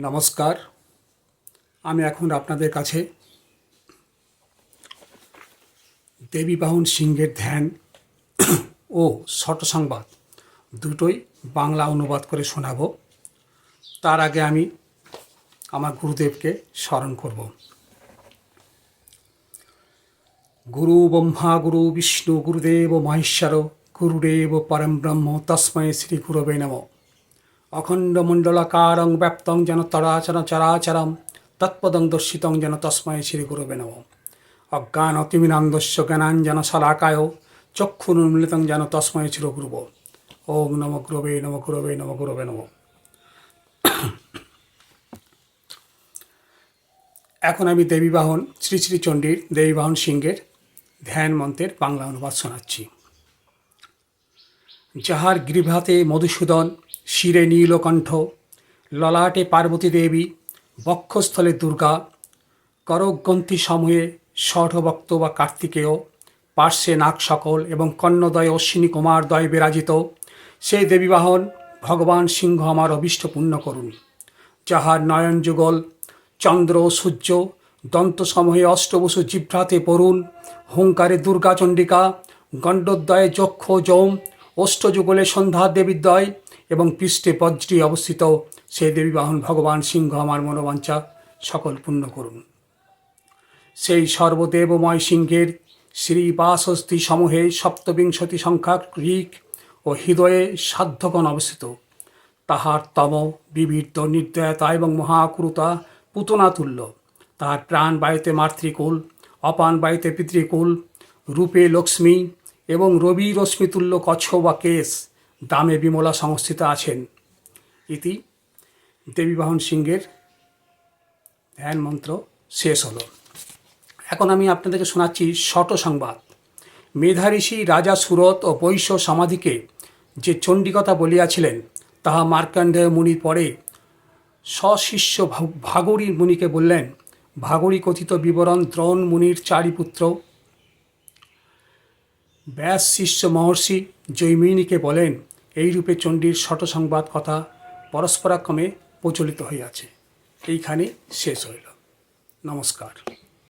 নমস্কার। আমি এখন আপনাদের কাছে দেবী বাহন সিংহের ধ্যান ও শট সংবাদ দুটোই বাংলা অনুবাদ করে শোনাব। তার আগে আমি আমার গুরুদেবকে স্মরণ করব। গুরু ব্রহ্মা, গুরু বিষ্ণু, গুরুদেব মহেশ্বর, গুরুদেব পরম ব্রহ্ম, তস্মৈ শ্রী গুরবে নমঃ। অখণ্ডমণ্ডলাকারং ব্যাপ্তং যেন তরাচর চরাচরম তৎপদং দর্শিতং যেন তস্মৈ শ্রী গুরবে নম অজ্ঞান অতিমিনান্দস্য জ্ঞানাঞ্জন শলাকায় চক্ষুর্মিলিতং যেন তস্মৈ শ্রী ওম নম গুরবে নম গুরবে নম গুরবে নম এখন আমি দেবীবাহন, শ্রী শ্রী চণ্ডীর দেবীবাহন সিংহের ধ্যান মন্ত্রের বাংলা অনুবাদ শোনাচ্ছি। যাহার গৃভাতে মধুসূদন শিরে নীলকণ্ঠ ললাটে পার্বতী দেবী, বক্ষস্থলে দুর্গা, করগ্রন্থি সমূহে ষঠভক্ত বা কার্তিকেয়, পার্শ্বে নাগ সকল এবং কর্ণদয় অশ্বিনী কুমার দয় বিরাজিত, সেই দেবীবাহন ভগবান সিংহ আমার অভীষ্ট পূর্ণ করুন। যাহার নয়ন যুগল, চন্দ্র সূর্য দন্তসমূহে অষ্টবসু জিভ্রাতে পড়ুন, হুঙ্কারে দুর্গা চণ্ডিকা গণ্ডদ্বয়ে যক্ষ যৌম, অষ্টযুগলে সন্ধ্যা দেবীদ্বয় এবং পৃষ্ঠে বজ্রী অবস্থিত সেই দেবীবাহন ভগবান সিংহ আমার মনোবাঞ্ছা সকল পূর্ণ করুন। সেই সর্বদেবময় সিংহের শ্রী বাসস্তি সমূহে সপ্তবিংশতি সংখ্যা ঋক ও হৃদয়ে সাধ্যগণ অবস্থিত। তাহার তম বিবিধ নির্দয়তা এবং মহাকুরুতা পুতনা তুল্য তাহার প্রাণ বায়ুতে মাতৃকুল, অপান বায়ুতে পিতৃকুল, রূপে লক্ষ্মী এবং রবি রশ্মিতুল্য কচ্ছ বা কেশ। দামে বিমলা সংস্থিত আছেন। ইতি দেবীবাহন সিংহের ধ্যান মন্ত্র শেষ হলো। এখন আমি আপনাদেরকে শোনাচ্ছি শট সংবাদ। মেধাঋষি রাজা সুরত ও বৈশ্য সমাধিকে যে চণ্ডীকথা বলিয়াছিলেন, তাহা মার্কণ্ডেয় মুনি পরে সশিষ্য ভাগরী মুনিকে বললেন, ভাগরী কথিত বিবরণ দ্রোণ মুনির চারি পুত্র ব্যাস শিষ্য মহর্ষি জৈমিনীকে বলেন এইরূপে চণ্ডীর শট সংবাদ কথা পরস্পরাক্রমে প্রচলিত হইয়াছে। এইখানে শেষ হইল। নমস্কার।